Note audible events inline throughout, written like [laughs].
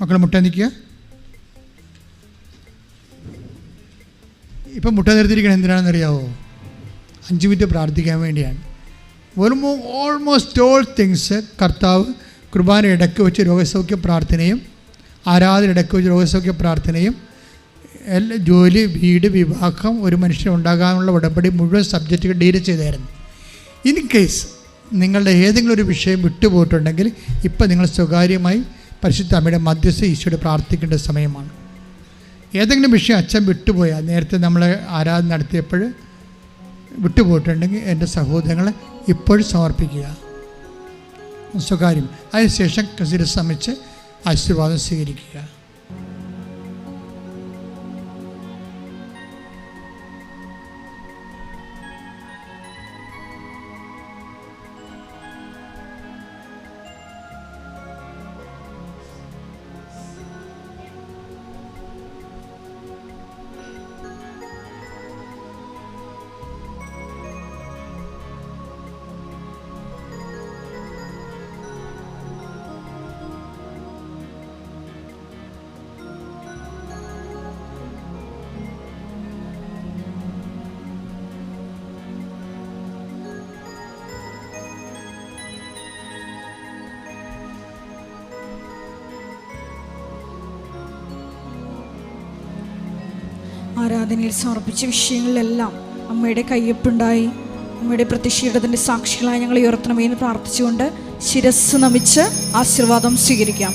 മക്കൾ മുട്ട നിൽക്കുക ഇപ്പം മുട്ട നിർത്തിയിരിക്കണം എന്തിനാണെന്നറിയാവോ? അഞ്ച് മിനിറ്റ് പ്രാർത്ഥിക്കാൻ വേണ്ടിയാണ്. ഓൾമോ ഓൾമോസ്റ്റ് ഓൾ തിങ്സ് കർത്താവ് കുർബാന ഇടയ്ക്ക് വെച്ച് രോഗസൗഖ്യ പ്രാർത്ഥനയും ആരാധന ഇടയ്ക്ക് വെച്ച് രോഗസൗഖ്യ പ്രാർത്ഥനയും എല്ലാ ജോലി വീട് വിവാഹം ഒരു മനുഷ്യൻ ഉണ്ടാകാനുള്ള ഉടമ്പടി മുഴുവൻ സബ്ജക്റ്റുകൾ ഡീൽ ചെയ്തായിരുന്നു. ഇൻ കേസ് നിങ്ങളുടെ ഏതെങ്കിലും ഒരു വിഷയം വിട്ടുപോയിട്ടുണ്ടെങ്കിൽ ഇപ്പം നിങ്ങൾ സ്വകാര്യമായി പരിശുദ്ധ അമ്മയുടെ മധ്യസ്ഥ ഈശോയുടെ പ്രാർത്ഥിക്കേണ്ട സമയമാണ്. ഏതെങ്കിലും വിഷയം അച്ഛൻ വിട്ടുപോയാൽ നേരത്തെ നമ്മൾ ആരാധന നടത്തിയപ്പോൾ വിട്ടുപോയിട്ടുണ്ടെങ്കിൽ എന്റെ സഹോദരങ്ങളെ ഇപ്പോഴും സമർപ്പിക്കുക. സ്വകാര്യം. അതിനുശേഷം ശിരസമിച്ച് ആശീർവാദം സ്വീകരിക്കുക. ആരാധനയിൽ സമർപ്പിച്ച വിഷയങ്ങളിലെല്ലാം അമ്മയുടെ കയ്യൊപ്പുണ്ടായി. അമ്മയുടെ പ്രത്യക്ഷീടത്തിന്റെ സാക്ഷികളായി ഞങ്ങൾ ഉയർത്തണമേ എന്ന് പ്രാർത്ഥിച്ചുകൊണ്ട് ശിരസ് നമിച്ച് ആശീർവാദം സ്വീകരിക്കാം.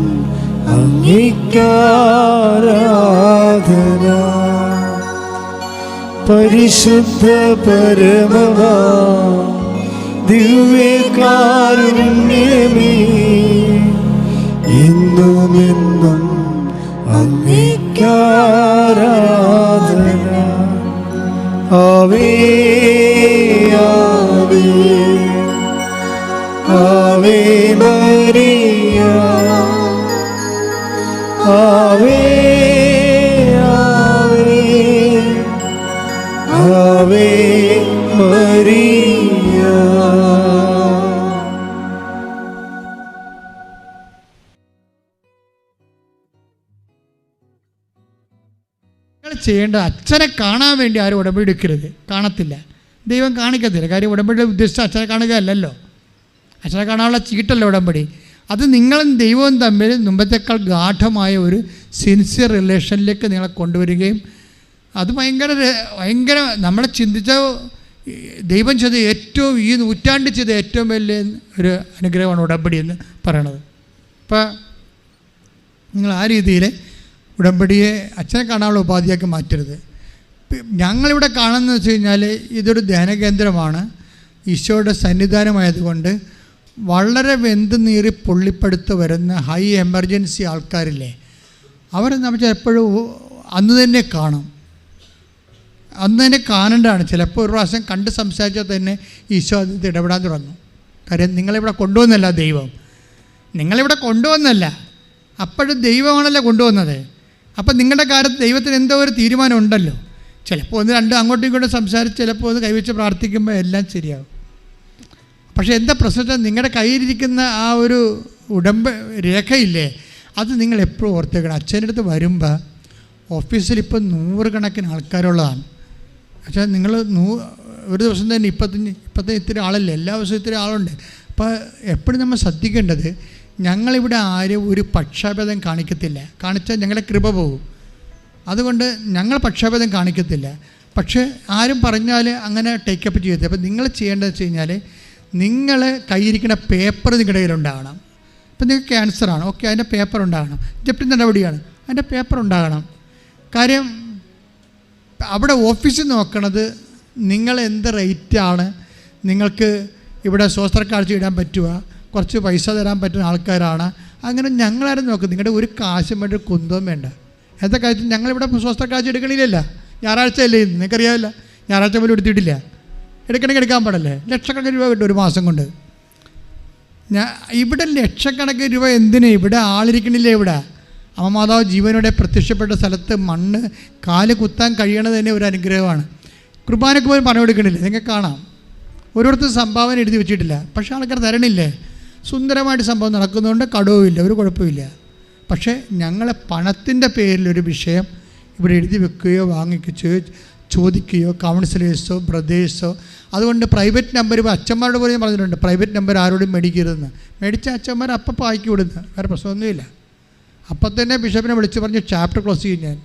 അങ്ങേക്കാരാധന പരിശുദ്ധ പരമവാ ദിവ്യകാരുണ്യമേ എന്നുമെന്നും അങ്ങേക്കാരാധന. ആവേ ആവേ ആവേ മരിയ നിങ്ങൾ ചെയ്യേണ്ട അച്ഛനെ കാണാൻ വേണ്ടി ആരും ഉടമ്പടി എടുക്കരുത് കാണത്തില്ല. ദൈവം കാണിക്കത്തില്ല. കാര്യം ഉടമ്പടിയുടെ ഉദ്ദേശിച്ച അച്ഛനെ കാണുക അല്ലല്ലോ അച്ഛനെ കാണാനുള്ള ചീട്ടല്ല ഉടമ്പടി. അത് നിങ്ങളും ദൈവവും തമ്മിൽ മുമ്പത്തേക്കാൾ ഗാഠമായ ഒരു സിൻസിയർ റിലേഷനിലേക്ക് നിങ്ങളെ കൊണ്ടുവരികയും അത് ഭയങ്കര ഭയങ്കര നമ്മളെ ചിന്തിച്ച ദൈവം ചെയ്ത ഏറ്റവും ഈ നൂറ്റാണ്ടിൽ ചെയ്ത ഏറ്റവും വലിയ ഒരു അനുഗ്രഹമാണ് ഉടമ്പടി എന്ന് പറയണത്. അപ്പോൾ നിങ്ങൾ ആ രീതിയിൽ ഉടമ്പടിയെ അച്ഛനെ കാണാനുള്ള ഉപാധിയാക്കി മാറ്റരുത്. ഞങ്ങളിവിടെ കാണുന്നത് വെച്ച് കഴിഞ്ഞാൽ ഇതൊരു ധ്യാന കേന്ദ്രമാണ് ഈശോയുടെ സന്നിധാനമായതുകൊണ്ട് വളരെ വെന്ത് നീറി പൊള്ളിപ്പടുത്ത് വരുന്ന ഹൈ എമർജൻസി ആൾക്കാരില്ലേ അവരെ നമ്മൾ എപ്പോഴും അന്ന് തന്നെ കാണും. അന്ന് തന്നെ കാണേണ്ടതാണ്. ചിലപ്പോൾ ഒരു പ്രാവശ്യം കണ്ട് സംസാരിച്ചാൽ തന്നെ ഈശോ അത് ഇടപെടാൻ തുടങ്ങും. കാര്യം നിങ്ങളിവിടെ കൊണ്ടുവന്നല്ല ദൈവം. നിങ്ങളിവിടെ കൊണ്ടുവന്നല്ല. അപ്പോഴും ദൈവമാണല്ലോ കൊണ്ടുവന്നത്. അപ്പം നിങ്ങളുടെ കാര്യത്തിൽ ദൈവത്തിന് എന്തോ ഒരു തീരുമാനം ഉണ്ടല്ലോ. ചിലപ്പോൾ ഒന്ന് രണ്ട് അങ്ങോട്ടും ഇങ്ങോട്ടും സംസാരിച്ച് ചിലപ്പോൾ ഒന്ന് കൈവച്ച് പ്രാർത്ഥിക്കുമ്പോൾ എല്ലാം ശരിയാകും പക്ഷേ എന്താ പ്രശ്നം നിങ്ങളുടെ കയ്യിലിരിക്കുന്ന ആ ഒരു ഉടമ്പ രേഖയില്ലേ അത് നിങ്ങൾ എപ്പോഴും ഓർത്തേക്കണം അച്ഛന്റെ അടുത്ത് വരുമ്പോൾ ഓഫീസിൽ ഇപ്പം നൂറുകണക്കിന് ആൾക്കാരുള്ളതാണ്. പക്ഷേ നിങ്ങൾ നൂ ഒരു ദിവസം തന്നെ ഇപ്പത്തിന് ഇപ്പത്തെ ഇത്തിരി ആളല്ലേ എല്ലാ ദിവസവും ഇത്തിരി ആളുണ്ട്. അപ്പോൾ എപ്പോഴും നമ്മൾ ശ്രദ്ധിക്കേണ്ടത് ഞങ്ങളിവിടെ ആരും ഒരു പക്ഷാഭേദം കാണിക്കത്തില്ല. കാണിച്ചാൽ ഞങ്ങളെ കൃപ പോകും. അതുകൊണ്ട് ഞങ്ങൾ പക്ഷാഭേദം കാണിക്കത്തില്ല. പക്ഷേ ആരും പറഞ്ഞാൽ അങ്ങനെ ടേക്കപ്പ് ചെയ്യത്തില്ല. അപ്പോൾ നിങ്ങൾ ചെയ്യേണ്ടതെന്ന് വെച്ച് കഴിഞ്ഞാൽ നിങ്ങൾ കയ്യിരിക്കുന്ന പേപ്പർ നിങ്ങളുടെ കയ്യിലുണ്ടാകണം ഇപ്പം നിങ്ങൾക്ക് ക്യാൻസറാണ് ഓക്കെ അതിന്റെ പേപ്പർ ഉണ്ടാകണം. ജപ്തി നടപടിയാണ്. അതിന്റെ പേപ്പർ ഉണ്ടാകണം. കാര്യം അവിടെ ഓഫീസിൽ നോക്കണത് നിങ്ങൾ എന്ത് റേറ്റാണ് നിങ്ങൾക്ക് ഇവിടെ ശോസ്ത്രക്കാഴ്ച ഇടാൻ പറ്റുക? കുറച്ച് പൈസ തരാൻ പറ്റുന്ന ആൾക്കാരാണ്. അങ്ങനെ ഞങ്ങളാരും നോക്കും നിങ്ങളുടെ ഒരു കാശും വേണ്ട ഒരു കുന്തവും വേണ്ട. എന്താ കാര്യത്തിൽ ഞങ്ങളിവിടെ സ്വസ്ഥ കാശ് എടുക്കണില്ലല്ല. ഞായറാഴ്ച അല്ലേ നിങ്ങൾക്കറിയാവില്ല ഞായറാഴ്ച പോലും എടുത്തിട്ടില്ല. എടുക്കണമെങ്കിൽ എടുക്കാൻ പാടല്ലേ? ലക്ഷക്കണക്കിന് രൂപ കിട്ടും ഒരു മാസം കൊണ്ട്. ഞാൻ ഇവിടെ ലക്ഷക്കണക്കിന് രൂപ എന്തിനാ? ഇവിടെ ആളിരിക്കണില്ല ഇവിടെ? അമ്മമാതാവ് ജീവനോടെ പ്രത്യക്ഷപ്പെട്ട സ്ഥലത്ത് മണ്ണ് കാൽ കുത്താൻ കഴിയണത് തന്നെ ഒരു അനുഗ്രഹമാണ്. കുർബാനക്ക് പോലും പണം എടുക്കണില്ല നിങ്ങൾക്ക് കാണാം. ഓരോരുത്തർ സംഭാവന എഴുതി വെച്ചിട്ടില്ല. പക്ഷേ ആൾക്കാർ തരണില്ലേ? സുന്ദരമായിട്ട് സംഭവം നടക്കുന്നതുകൊണ്ട് കടവുമില്ല ഒരു കുഴപ്പമില്ല. പക്ഷേ ഞങ്ങളെ പണത്തിന്റെ പേരിലൊരു വിഷയം ഇവിടെ എഴുതി വെക്കുകയോ വാങ്ങിക്കുകയോ ചോദിക്കുകയോ കൗൺസിലേഴ്സോ ബ്രദേഴ്സോ അതുകൊണ്ട് പ്രൈവറ്റ് നമ്പർ ഇപ്പോൾ അച്ഛന്മാരോട് പോലും ഞാൻ പറഞ്ഞിട്ടുണ്ട് പ്രൈവറ്റ് നമ്പർ ആരോടും മേടിക്കരുതെന്ന്. മേടിച്ച അച്ഛന്മാർ അപ്പം പായ്ക്ക് വിടുന്നു വേറെ പ്രശ്നമൊന്നുമില്ല. അപ്പം തന്നെ ബിഷപ്പിനെ വിളിച്ച് പറഞ്ഞ് ചാപ്റ്റർ ക്ലോസ് ചെയ്യും ഞാൻ.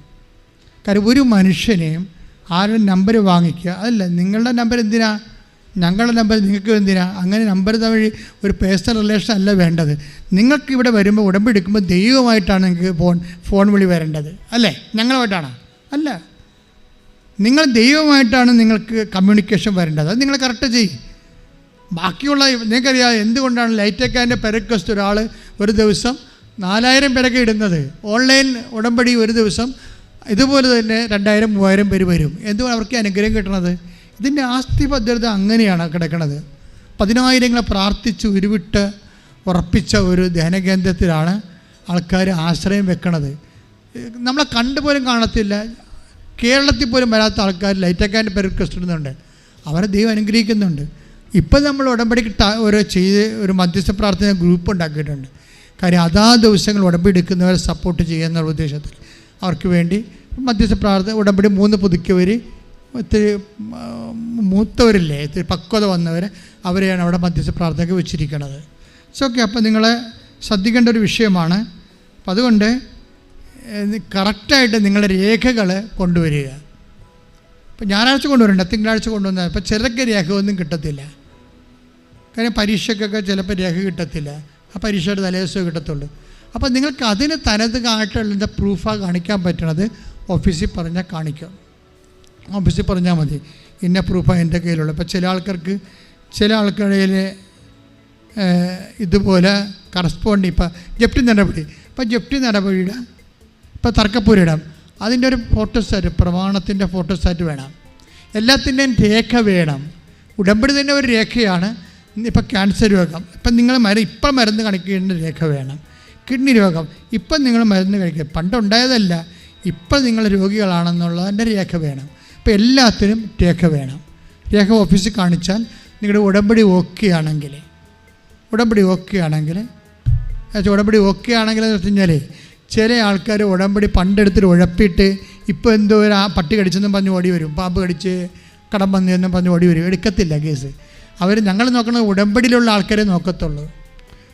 കാര്യം ഒരു മനുഷ്യനെയും ആരുടെ നമ്പർ വാങ്ങിക്കുക? അതല്ല നിങ്ങളുടെ നമ്പർ എന്തിനാ? ഞങ്ങളുടെ നമ്പർ നിങ്ങൾക്ക് എന്തിനാ? അങ്ങനെ നമ്പർ തമ്മിൽ ഒരു പേഴ്സണൽ റിലേഷൻ അല്ല വേണ്ടത്. നിങ്ങൾക്ക് ഇവിടെ വരുമ്പോൾ ഉടമ്പെടുക്കുമ്പോൾ ദൈവമായിട്ടാണ് നിങ്ങൾക്ക് ഫോൺ ഫോൺ വിളി വരേണ്ടത്. അല്ലേ? ഞങ്ങളുമായിട്ടാണ്? അല്ല. നിങ്ങൾ ദൈവമായിട്ടാണ് നിങ്ങൾക്ക് കമ്മ്യൂണിക്കേഷൻ വരേണ്ടത്. അത് നിങ്ങൾ കറക്റ്റ് ചെയ്യും. ബാക്കിയുള്ള നിങ്ങൾക്കറിയാം എന്തുകൊണ്ടാണ് ലൈറ്റക്കാന്റെ പെരക്വസ്റ്റ് ഒരാൾ ഒരു ദിവസം നാലായിരം പേരൊക്കെ ഇടുന്നത്. ഓൺലൈൻ ഉടമ്പടി ഒരു ദിവസം ഇതുപോലെ തന്നെ രണ്ടായിരം മൂവായിരം പേര് വരും. എന്തുകൊണ്ട് അവർക്ക് അനുഗ്രഹം കിട്ടണത്? ഇതിന്റെ ആസ്തി ഭദ്രത അങ്ങനെയാണ് കിടക്കുന്നത് പതിനായിരങ്ങളെ പ്രാർത്ഥിച്ച് ഉരുവിട്ട് ഉറപ്പിച്ച ഒരു ധ്യാനകേന്ദ്രത്തിലാണ് ആൾക്കാർ ആശ്രയം വെക്കണത്. നമ്മളെ കണ്ടുപോലും കാണത്തില്ല. കേരളത്തിൽ പോലും വരാത്ത ആൾക്കാർ ലൈറ്റക്കാന്റെ പേര് റിക്വസ്റ്റ് ഇടുന്നുണ്ട് അവരെ ദൈവം അനുഗ്രഹിക്കുന്നുണ്ട്. ഇപ്പം നമ്മൾ ഉടമ്പടിക്ക് ഒരു ചെയ്ത് ഒരു മധ്യസ്ഥ പ്രാർത്ഥന ഗ്രൂപ്പ് ഉണ്ടാക്കിയിട്ടുണ്ട്. കാര്യം അതാ ദിവസങ്ങൾ ഉടമ്പടി എടുക്കുന്നവരെ സപ്പോർട്ട് ചെയ്യുക എന്നുള്ള ഉദ്ദേശത്തിൽ. അവർക്ക് വേണ്ടി മധ്യസ്ഥ പ്രാർത്ഥന ഉടമ്പടി മൂന്ന് പുതുക്കിയവർ ഇത്തിരി ആ, മൂത്തവരില്ലേ ഇത്തിരി പക്വത വന്നവരെ അവരെയാണ് അവിടെ മധ്യസ്ഥ പ്രാർത്ഥനയ്ക്ക് വെച്ചിരിക്കുന്നത് ഇറ്റ്സ് ഓക്കെ അപ്പോൾ നിങ്ങളെ ശ്രദ്ധിക്കേണ്ട ഒരു വിഷയമാണ്. അപ്പം അതുകൊണ്ട് കറക്റ്റായിട്ട് നിങ്ങളുടെ രേഖകൾ കൊണ്ടുവരിക. ഇപ്പം ഞായറാഴ്ച കൊണ്ടുവരണ്ട തിങ്കളാഴ്ച കൊണ്ടുവന്നാൽ ഇപ്പം ചിലക്ക് രേഖ ഒന്നും കിട്ടത്തില്ല. കാര്യം പരീക്ഷയ്ക്കൊക്കെ ചിലപ്പോൾ രേഖ കിട്ടത്തില്ല. ആ പരീക്ഷയുടെ തലേദിവസമേ കിട്ടത്തുള്ളൂ. അപ്പോൾ നിങ്ങൾക്ക് അതിന് തനതുകായിട്ടുള്ള പ്രൂഫാണ് കാണിക്കാൻ പറ്റണത്? ഓഫീസിൽ പറഞ്ഞാൽ കാണിക്കും. ഓഫീസിൽ പറഞ്ഞാൽ മതി. ഇന്ന പ്രൂഫാണ് എന്റെ കയ്യിലുള്ളത് ഇപ്പോൾ ചില ആൾക്കാർക്ക് ചില ആൾക്കാരിൽ ഇതുപോലെ കറസ്പോണ്ട് ഇപ്പം ജപ്തി നടപടി. ഇപ്പം ജപ്തി നടപടിയുടെ തർക്കപ്പൂരി ഇടാം. അതിന്റെ ഒരു ഫോട്ടോസ്റ്റാറ്റ് പ്രമാണത്തിന്റെ ഫോട്ടോസ്റ്റാറ്റ് വേണം. എല്ലാത്തിന്റെയും രേഖ വേണം. ഉടമ്പടി തന്നെ ഒരു രേഖയാണ്. ഇപ്പം ക്യാൻസർ രോഗം. ഇപ്പം നിങ്ങൾ മരുന്ന് ഇപ്പം മരുന്ന് കണക്കിടേണ്ട രേഖ വേണം. കിഡ്നി രോഗം. ഇപ്പം നിങ്ങൾ മരുന്ന് കഴിക്കുക പണ്ടുണ്ടായതല്ല ഇപ്പം നിങ്ങൾ രോഗികളാണെന്നുള്ളതിന്റെ രേഖ വേണം. അപ്പോൾ എല്ലാത്തിനും രേഖ വേണം. രേഖ ഓഫീസിൽ കാണിച്ചാൽ നിങ്ങളുടെ ഉടമ്പടി ഓക്കെ ആണെങ്കിൽ ഉടമ്പടി ഓക്കെ ആണെങ്കിൽ ഉടമ്പടി ഓക്കെ ആണെങ്കിൽ എന്ന് വെച്ച് കഴിഞ്ഞാൽ ചില ആൾക്കാർ ഉടമ്പടി പണ്ടെടുത്തിട്ട് ഉഴപ്പിയിട്ട് ഇപ്പോൾ എന്തോ ഒരു ആ പട്ടി കടിച്ചെന്നും പറഞ്ഞ് ഓടി വരും. പാമ്പ് കടിച്ച് കടം വന്നു എന്നും പറഞ്ഞ് ഓടി വരും. എടുക്കത്തില്ല കേസ്. അവർ ഞങ്ങൾ നോക്കുന്നത് ഉടമ്പടിയിലുള്ള ആൾക്കാരെ നോക്കത്തുള്ളൂ.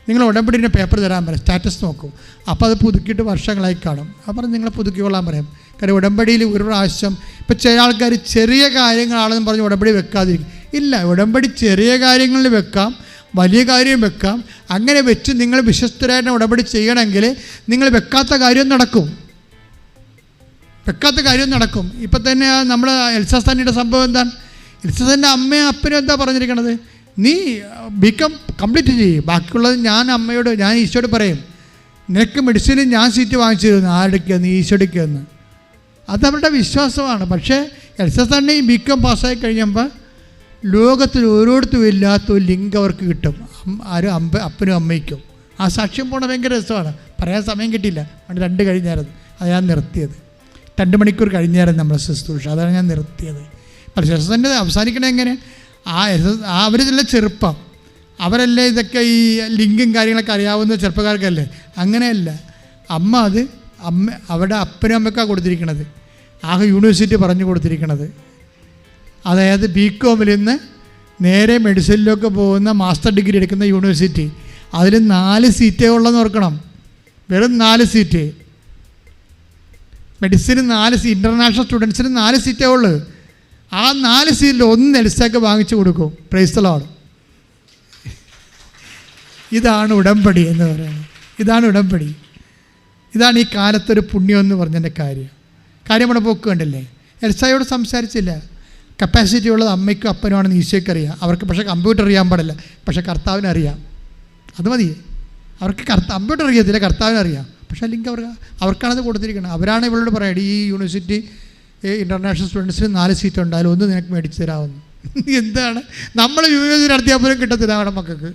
നിങ്ങൾ ഉടമ്പടിന്റെ പേപ്പർ തരാൻ പറയും സ്റ്റാറ്റസ് നോക്കും. അപ്പോൾ അത് പുതുക്കിയിട്ട് വർഷങ്ങളായി കാണും. അപ്പോൾ നിങ്ങൾ പുതുക്കിക്കൊള്ളാൻ പറയും. കാര്യം ഉടമ്പടിയിൽ ഒരു പ്രാവശ്യം ഇപ്പോൾ ചില ആൾക്കാർ ചെറിയ കാര്യങ്ങളാണെന്ന് പറഞ്ഞ് ഉടമ്പടി വെക്കാതിരിക്കും. ഇല്ല ഉടമ്പടി ചെറിയ കാര്യങ്ങളിൽ വെക്കാം വലിയ കാര്യം വെക്കാം. അങ്ങനെ വെച്ച് നിങ്ങൾ വിശ്വസ്തരായിട്ട് ഉടമ്പടി ചെയ്യണമെങ്കിൽ നിങ്ങൾ വെക്കാത്ത കാര്യം നടക്കും. വെക്കാത്ത കാര്യം നടക്കും. ഇപ്പം തന്നെ നമ്മൾ എൽസാസ്ഥാനിയുടെ സംഭവം എന്താണ്? എൽസാസ്ഥാന്റെ അമ്മയും അപ്പനും എന്താ പറഞ്ഞിരിക്കണത്? നീ ബിക്കം കംപ്ലീറ്റ് ചെയ്യും. ബാക്കിയുള്ളത് ഞാൻ അമ്മയോട് ഞാൻ ഈശോയോട് പറയും. നിനക്ക് മെഡിസിന് ഞാൻ സീറ്റ് വാങ്ങിച്ചു തരുന്നു ആരുടെക്കെന്ന് അത് അവരുടെ വിശ്വാസമാണ്. പക്ഷേ എൽസാസ്ഥാനെ ഈ ബിക്കം പാസ്സായി കഴിഞ്ഞപ്പോൾ ലോകത്തിൽ ഓരോരുത്തരും ഇല്ലാത്ത ഒരു ലിങ്ക് അവർക്ക് കിട്ടും. ആരും അമ്പ അപ്പനും അമ്മയ്ക്കും. ആ സാക്ഷ്യം പോണ ഭയങ്കര രസമാണ്. പറയാൻ സമയം കിട്ടിയില്ല. പണ്ട് രണ്ട് കഴിഞ്ഞായിരുന്നു. അത് ഞാൻ നിർത്തിയത്. രണ്ട് മണിക്കൂർ കഴിഞ്ഞായിരുന്നു നമ്മുടെ ശുശ്രൂഷ. അതാണ് ഞാൻ നിർത്തിയത്. പക്ഷേ ശുശ്രൂഷന്റെ അവസാനിക്കണത് എങ്ങനെ? ആ അവരിതെല്ലാം ചെറുപ്പം. അവരല്ലേ ഇതൊക്കെ ഈ ലിങ്കും കാര്യങ്ങളൊക്കെ അറിയാവുന്ന ചെറുപ്പക്കാർക്കല്ലേ? അങ്ങനെയല്ല. അമ്മ അത് അമ്മ അവിടെ അപ്പനും അമ്മയ്ക്കാണ് കൊടുത്തിരിക്കണത്. ആ യൂണിവേഴ്സിറ്റി പറഞ്ഞു കൊടുത്തിരിക്കണത്. അതായത് ബി കോമിൽ നിന്ന് നേരെ മെഡിസിനിലൊക്കെ പോകുന്ന മാസ്റ്റർ ഡിഗ്രി എടുക്കുന്ന യൂണിവേഴ്സിറ്റി. അതിൽ നാല് സീറ്റേ ഉള്ളെന്ന് ഓർക്കണം. വെറും നാല് സീറ്റ്. മെഡിസിന് നാല് സീറ്റ് ഇന്റർനാഷണൽ സ്റ്റുഡൻസിന് നാല് സീറ്റേ ഉള്ളൂ. ആ നാല് സീറ്റിൽ ഒന്ന് എൽസക്ക് വാങ്ങിച്ചു കൊടുക്കും. പ്രൈസ്തലോട് ഇതാണ് ഉടമ്പടി എന്ന് പറയുന്നത്. ഇതാണ് ഉടമ്പടി. ഇതാണ് ഈ കാലത്തൊരു പുണ്യം എന്ന് പറഞ്ഞതിന്റെ കാര്യം. കാര്യം അവിടെ പോക്ക് കണ്ടില്ലേ? എൽസായോട് സംസാരിച്ചില്ല. കപ്പാസിറ്റി ഉള്ളത് അമ്മയ്ക്കും അപ്പനുമാണെന്ന് ഈശോയ്ക്ക് അറിയാം. അവർക്ക് പക്ഷേ കമ്പ്യൂട്ടർ അറിയാൻ പാടില്ല. പക്ഷേ കർത്താവിനറിയാം അത് മതി. അവർക്ക് കർത്ത കമ്പ്യൂട്ടർ അറിയത്തില്ല കർത്താവിനറിയാം പക്ഷേ അല്ലെങ്കിൽ അവർ അവർക്കാണത് കൊടുത്തിരിക്കുന്നത് അവരാണ് ഇവളോട് പറയുന്നത് ഈ യൂണിവേഴ്സിറ്റി ഇന്റർനാഷണൽ സ്റ്റുഡൻസിന് നാല് സീറ്റ് ഉണ്ടായാലും ഒന്ന് നിനക്ക് മേടിച്ച് തരാമെന്ന് [laughs] എന്താണ്? നമ്മൾ വിവേചന അധ്യാപനം കിട്ടത്തില്ല അവിടെ മക്കൾക്ക്.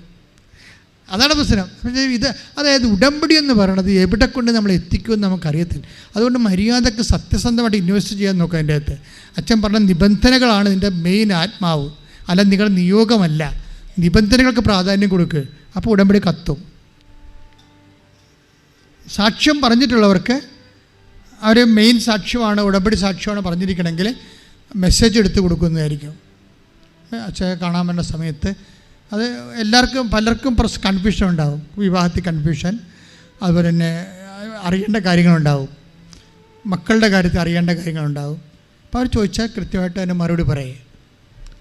അതാണ് പ്രശ്നം. ഇത് അതായത് ഉടമ്പടി എന്ന് പറയുന്നത് എവിടെ കൊണ്ട് നമ്മൾ എത്തിക്കുമെന്ന് നമുക്കറിയത്തില്ല. അതുകൊണ്ട് മര്യാദയ്ക്ക് സത്യസന്ധമായിട്ട് ഇൻവെസ്റ്റ് ചെയ്യാൻ നോക്കുക അതിന്റെ അകത്ത്. അച്ഛൻ പറഞ്ഞ നിബന്ധനകളാണ് ഇതിന്റെ മെയിൻ ആത്മാവ്. അല്ല നിങ്ങളുടെ നിയോഗമല്ല. നിബന്ധനകൾക്ക് പ്രാധാന്യം കൊടുക്കുക അപ്പോൾ ഉടമ്പടി കത്തും. സാക്ഷ്യം പറഞ്ഞിട്ടുള്ളവർക്ക് അവർ മെയിൻ സാക്ഷ്യമാണ് ഉടമ്പടി സാക്ഷ്യമാണ് പറഞ്ഞിരിക്കണമെങ്കിൽ മെസ്സേജ് എടുത്ത് കൊടുക്കുന്നതായിരിക്കും. അച്ഛനെ കാണാൻ വരുന്ന സമയത്ത് അത് എല്ലാവർക്കും പലർക്കും പ്രസ് കൺഫ്യൂഷൻ ഉണ്ടാവും. വിവാഹത്തിൽ കൺഫ്യൂഷൻ അതുപോലെ തന്നെ അറിയേണ്ട കാര്യങ്ങളുണ്ടാവും മക്കളുടെ കാര്യത്തിൽ അറിയേണ്ട കാര്യങ്ങളുണ്ടാവും അപ്പോൾ അവർ ചോദിച്ചാൽ കൃത്യമായിട്ട് അതിന് മറുപടി പറയേ.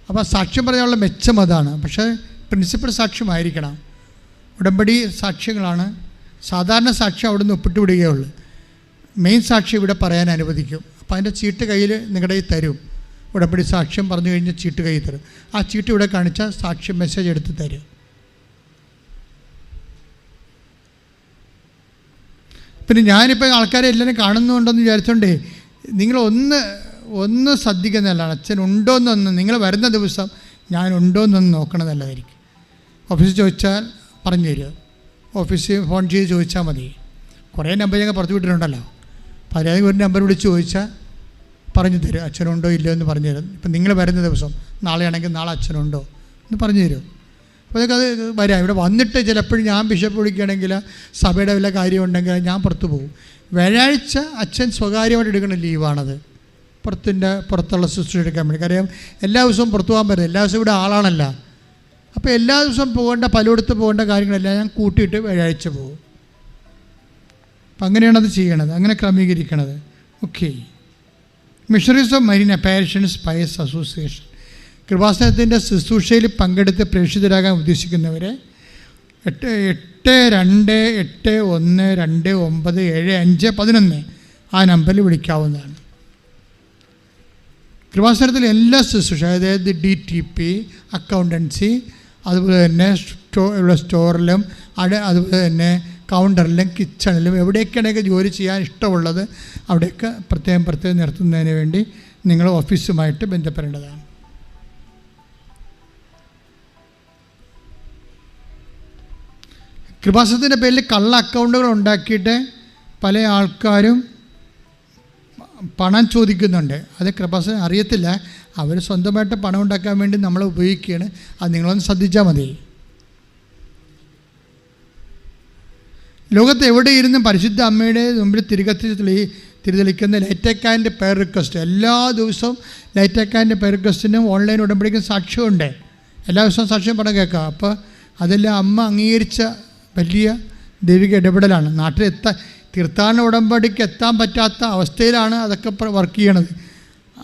അപ്പോൾ സാക്ഷ്യം പറയാനുള്ള മെച്ചം അതാണ്. പക്ഷേ പ്രിൻസിപ്പൽ സാക്ഷ്യമായിരിക്കണം. ഉടമ്പടി സാക്ഷ്യങ്ങളാണ് സാധാരണ സാക്ഷ്യം അവിടെ നിന്ന് ഒപ്പിട്ട് വിടുകയുള്ളൂ മെയിൻ സാക്ഷി ഇവിടെ പറയാൻ അനുവദിക്കും. അപ്പോൾ അതിന്റെ ചീട്ട് കയ്യിൽ നിങ്ങളുടെ കയ്യിൽ തരും. ഉടമ്പടി സാക്ഷ്യം പറഞ്ഞു കഴിഞ്ഞാൽ ചീട്ട് കയ്യിൽ തരും. ആ ചീട്ട് ഇവിടെ കാണിച്ചാൽ സാക്ഷ്യം മെസ്സേജ് എടുത്ത് തരും. പിന്നെ ഞാനിപ്പോൾ ആൾക്കാരെ എല്ലാവരും കാണുന്നുണ്ടെന്ന് വിചാരിച്ചോണ്ടേ നിങ്ങൾ ഒന്ന് ഒന്ന് അച്ഛൻ ഉണ്ടോ എന്നൊന്ന് നിങ്ങൾ വരുന്ന ദിവസം ഞാൻ ഉണ്ടോ എന്നൊന്ന് നോക്കണമെന്നല്ലതായിരിക്കും ഓഫീസിൽ ചോദിച്ചാൽ പറഞ്ഞു തരുമോ ഓഫീസിൽ ഫോൺ ചെയ്ത് ചോദിച്ചാൽ മതി. കുറേ നമ്പർ ഞങ്ങൾ പുറത്ത് വിട്ടിട്ടുണ്ടല്ലോ. അപ്പോൾ ഒരു നമ്പർ വിളിച്ച് ചോദിച്ചാൽ പറഞ്ഞു തരും അച്ഛനുണ്ടോ ഇല്ലയോ എന്ന് പറഞ്ഞു തരും. ഇപ്പം നിങ്ങൾ വരുന്ന ദിവസം നാളെയാണെങ്കിൽ നാളെ അച്ഛനുണ്ടോ എന്ന് പറഞ്ഞു തരും. അപ്പോൾ അതൊക്കെ അത് വരാം. ഇവിടെ വന്നിട്ട് ചിലപ്പോഴും ഞാൻ ബിഷപ്പ് വിളിക്കുകയാണെങ്കിൽ സഭയുടെ വല്ല കാര്യം ഉണ്ടെങ്കിൽ ഞാൻ പുറത്ത് പോകും. വ്യാഴാഴ്ച അച്ഛൻ സ്വകാര്യമായിട്ട് എടുക്കുന്ന ലീവാണത്. പുറത്തിന്റെ പുറത്തുള്ള സിസ്റ്റർ എടുക്കാൻ വേണ്ടി. കാര്യം എല്ലാ ദിവസവും പുറത്തു പോകാൻ പറ്റില്ല. എല്ലാ ദിവസവും ഇവിടെ ആളാണല്ല. അപ്പോൾ എല്ലാ ദിവസവും പോകേണ്ട പലയിടത്ത് പോകേണ്ട കാര്യങ്ങളെല്ലാം ഞാൻ കൂട്ടിയിട്ട് വ്യാഴാഴ്ച പോകും. അപ്പം അങ്ങനെയാണ് അത് ചെയ്യണത്. അങ്ങനെ ക്രമീകരിക്കണത്. Okay missionaries of Marian apparitions pious association കൃപാസനത്തിന്റെ ശുശ്രൂഷയിൽ പങ്കെടുത്ത് പ്രേക്ഷിതരാകാൻ ഉദ്ദേശിക്കുന്നവരെ എട്ട് എട്ട് രണ്ട് എട്ട് ഒന്ന് രണ്ട് ഒമ്പത് ഏഴ് അഞ്ച് പതിനൊന്ന് ആ നമ്പറിൽ വിളിക്കാവുന്നതാണ്. കൃപാസനത്തിൽ എല്ലാ ശുശ്രൂഷ അതായത് ഡി ടി പി അക്കൗണ്ടൻസി അതുപോലെ തന്നെ സ്റ്റോ സ്റ്റോറിലും അതുപോലെ തന്നെ കൗണ്ടറിലും കിച്ചണിലും എവിടെയൊക്കെയാണെങ്കിൽ ജോലി ചെയ്യാൻ ഇഷ്ടമുള്ളത് അവിടെയൊക്കെ പ്രത്യേകം പ്രത്യേകം നിർത്തുന്നതിന് വേണ്ടി നിങ്ങൾ ഓഫീസുമായിട്ട് ബന്ധപ്പെടേണ്ടതാണ്. കൃപാസനത്തിന്റെ പേരിൽ കള്ള അക്കൗണ്ടുകൾ ഉണ്ടാക്കിയിട്ട് പല ആൾക്കാരും പണം ചോദിക്കുന്നുണ്ട്. അത് കൃപാസനം അറിയത്തില്ല. അവർ സ്വന്തമായിട്ട് പണം ഉണ്ടാക്കാൻ വേണ്ടി നമ്മളെ ഉപയോഗിക്കുകയാണ്. അത് നിങ്ങളൊന്ന് ശ്രദ്ധിച്ചാൽ മതി. ലോകത്ത് എവിടെ ഇരുന്നും പരിശുദ്ധ അമ്മയുടെ മുമ്പിൽ തിരികത്തി തെളി തിരിതെളിക്കുന്ന ലൈറ്റക്കാന്റെ പേർ റിക്വസ്റ്റ് എല്ലാ ദിവസവും ലൈറ്റക്കാന്റെ പേർ റിക്വസ്റ്റിനും ഓൺലൈൻ ഉടമ്പടിക്കും സാക്ഷ്യമുണ്ട്. എല്ലാ ദിവസവും സാക്ഷ്യം പണം കേൾക്കാം. അപ്പോൾ അതെല്ലാം അമ്മ അംഗീകരിച്ച വലിയ ദൈവിക ഇടപെടലാണ്. നാട്ടിൽ എത്താൻ തീർത്ഥാടന ഉടമ്പടിക്ക് എത്താൻ പറ്റാത്ത അവസ്ഥയിലാണ് അതൊക്കെ വർക്ക് ചെയ്യണത്.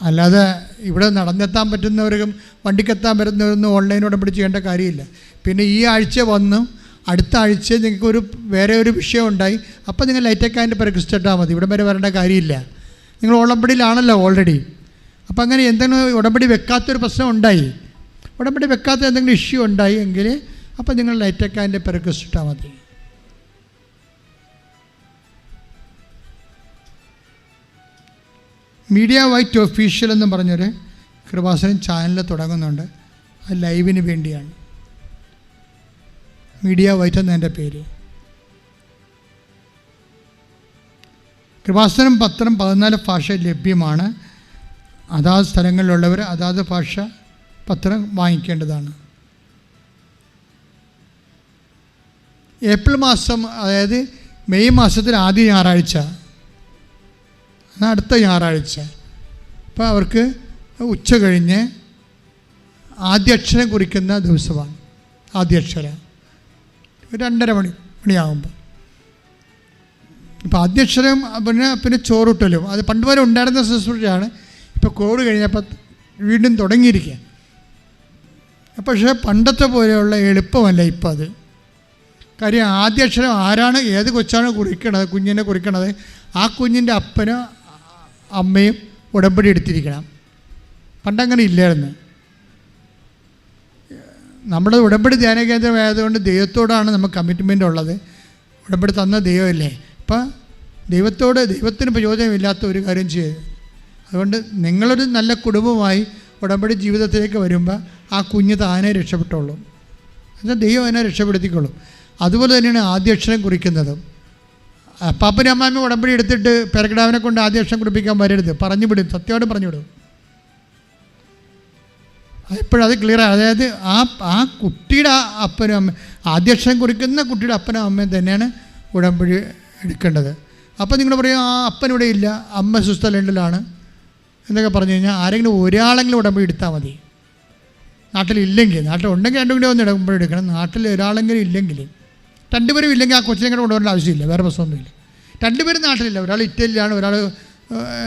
അല്ലാതെ ഇവിടെ നടന്നെത്താൻ പറ്റുന്നവർക്കും വണ്ടിക്കെത്താൻ പറ്റുന്നവരൊന്നും ഓൺലൈൻ ഉടമ്പടി ചെയ്യേണ്ട കാര്യമില്ല. പിന്നെ ഈ ആഴ്ച വന്നു അടുത്ത ആഴ്ച നിങ്ങൾക്ക് ഒരു വേറെ ഒരു വിഷയം ഉണ്ടായി. അപ്പോൾ നിങ്ങൾ ലൈറ്റക്കാന്റെ പരിക്രിസ്റ്റ് ഇട്ടാൽ മതി ഇവിടെ വരെ വരേണ്ട കാര്യമില്ല. നിങ്ങൾ ഉടമ്പടിയിലാണല്ലോ ഓൾറെഡി അപ്പോൾ അങ്ങനെ എന്തെങ്കിലും ഉടമ്പടി വെക്കാത്തൊരു പ്രശ്നം ഉണ്ടായി. ഉടമ്പടി വെക്കാത്ത എന്തെങ്കിലും ഇഷ്യൂ ഉണ്ടായി എങ്കിൽ അപ്പോൾ നിങ്ങൾ ലൈറ്റക്കാന്റെ പരിക്രിസ്റ്റ് ഇട്ടാൽ മതി മീഡിയ വൈറ്റ് ഒഫീഷ്യൽ എന്ന് പറഞ്ഞൊരു കൃപാസനം ചാനൽ തുടങ്ങുന്നുണ്ട്. അത് ലൈവിന് വേണ്ടിയാണ്. മീഡിയ വൈറ്റ് എന്നതിന്റെ പേര്. കൃപാസനം പത്രം പതിനാല് ഭാഷ ലഭ്യമാണ്. അതാത് സ്ഥലങ്ങളിലുള്ളവർ അതാത് ഭാഷ പത്രം വാങ്ങിക്കേണ്ടതാണ്. ഏപ്രിൽ മാസം അതായത് മെയ് മാസത്തിൽ ആദ്യ ഞായറാഴ്ച. അടുത്ത ഞായറാഴ്ച. അപ്പോൾ അവർക്ക് ഉച്ച കഴിഞ്ഞ് ആദ്യക്ഷരം കുറിക്കുന്ന ദിവസമാണ്. ആദ്യാക്ഷരം രണ്ടര മണി മണിയാകുമ്പോൾ ഇപ്പോൾ അധ്യക്ഷരം പിന്നെ പിന്നെ ചോറൂട്ടലും. അത് പണ്ട് വരെ ഉണ്ടായിരുന്ന ശുശ്രൂഷയാണ് ഇപ്പോൾ കോവിഡ് കഴിഞ്ഞപ്പോൾ വീണ്ടും തുടങ്ങിയിരിക്കുക പക്ഷേ പണ്ടത്തെ പോലെയുള്ള എളുപ്പമല്ല ഇപ്പം അത്. കാര്യം ആദ്യക്ഷരം ആരാണ് ഏത് കൊച്ചാണ് കുറിക്കണത് കുഞ്ഞിനെ കുറിക്കണത് ആ കുഞ്ഞിന്റെ അപ്പനും അമ്മയും ഉടമ്പടി എടുത്തിരിക്കണം. പണ്ടങ്ങനെ ഇല്ലായിരുന്നു. നമ്മുടെ ഉടമ്പടി ധ്യാന കേന്ദ്രമായതുകൊണ്ട് ദൈവത്തോടാണ് നമുക്ക് കമ്മിറ്റ്മെന്റ് ഉള്ളത്. ഉടമ്പടി തന്ന ദൈവമല്ലേ? അപ്പം ദൈവത്തോട് ദൈവത്തിന് പ്രയോജനമില്ലാത്ത ഒരു കാര്യം ചെയ്യുക അതുകൊണ്ട് നിങ്ങളൊരു നല്ല കുടുംബമായി ഉടമ്പടി ജീവിതത്തിലേക്ക് വരുമ്പോൾ ആ കുഞ്ഞ് താനെ രക്ഷപ്പെട്ടോളും. എന്നാൽ ദൈവം അതിനെ രക്ഷപ്പെടുത്തിക്കൊള്ളും. അതുപോലെ തന്നെയാണ് ആദ്യാക്ഷരം കുറിക്കുന്നതും. അപ്പാപ്പനും അമ്മാമ്മയും ഉടമ്പടി എടുത്തിട്ട് പെരക്കിടാവിനെ കൊണ്ട് ആദ്യാക്ഷരം കുറിപ്പിക്കാൻ വരരുത്. പറഞ്ഞു വിടും സത്യമായിട്ട് പറഞ്ഞു വിടും എപ്പോഴും അത് ക്ലിയർ അതായത് ആ ആ കുട്ടിയുടെ അപ്പനും അമ്മ ആദ്യാക്ഷരം കുറിക്കുന്ന കുട്ടിയുടെ അപ്പനും അമ്മയും തന്നെയാണ് ഉടമ്പടി എടുക്കേണ്ടത്. അപ്പോൾ നിങ്ങൾ പറയും ആ അപ്പൻ ഇവിടെ ഇല്ല. അമ്മ സുസ്ഥ ലണ്ടനിലാണ്. എന്നൊക്കെ പറഞ്ഞു കഴിഞ്ഞാൽ ആരെങ്കിലും ഒരാളെങ്കിലും ഉടമ്പടി എടുത്താൽ മതി. നാട്ടിലില്ലെങ്കിൽ നാട്ടിലുണ്ടെങ്കിൽ രണ്ടും കൂടി ഒന്ന് ഉടമ്പടി എടുക്കണം. നാട്ടിൽ ഒരാളെങ്കിലും ഇല്ലെങ്കിൽ രണ്ടുപേരും ഇല്ലെങ്കിൽ ആ കൊച്ചിനെ കൂടെ കൊണ്ടുവരേണ്ട ആവശ്യമില്ല. വേറെ പ്രശ്നമൊന്നുമില്ല. രണ്ടുപേരും നാട്ടിലില്ല. ഒരാൾ ഇറ്റലിയിലാണ് ഒരാൾ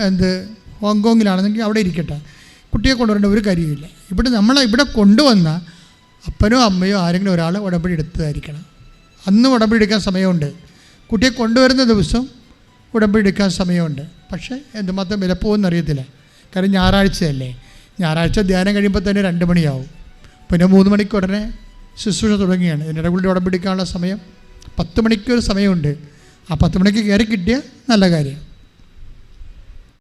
എന്ത് ഹോങ്കോങ്ങിലാണെന്നെങ്കിൽ അവിടെ ഇരിക്കട്ടെ. കുട്ടിയെ കൊണ്ടുവരേണ്ട ഒരു കാര്യമില്ല ഇവിടെ നമ്മളെ ഇവിടെ കൊണ്ടുവന്ന അപ്പനോ അമ്മയോ ആരെങ്കിലും ഒരാൾ ഉടമ്പടി എടുത്തതായിരിക്കണം. അന്ന് ഉടമ്പടി എടുക്കാൻ സമയമുണ്ട്. കുട്ടിയെ കൊണ്ടുവരുന്ന ദിവസം ഉടമ്പടി എടുക്കാൻ സമയമുണ്ട്. പക്ഷേ എന്തുമാത്രം വിലപ്പോകുമെന്ന് അറിയത്തില്ല. കാരണം ഞായറാഴ്ചയല്ലേ. ഞായറാഴ്ച ധ്യാനം കഴിയുമ്പോൾ തന്നെ രണ്ട് മണിയാവും. പിന്നെ മൂന്ന് മണിക്ക് ഉടനെ ശുശ്രൂഷ തുടങ്ങിയാണ് ഇതിന്റെ ഉടമ്പടി എടുക്കാനുള്ള സമയം പത്ത് മണിക്കൊരു സമയമുണ്ട്. ആ പത്ത് മണിക്ക് കയറി കിട്ടിയ നല്ല കാര്യം.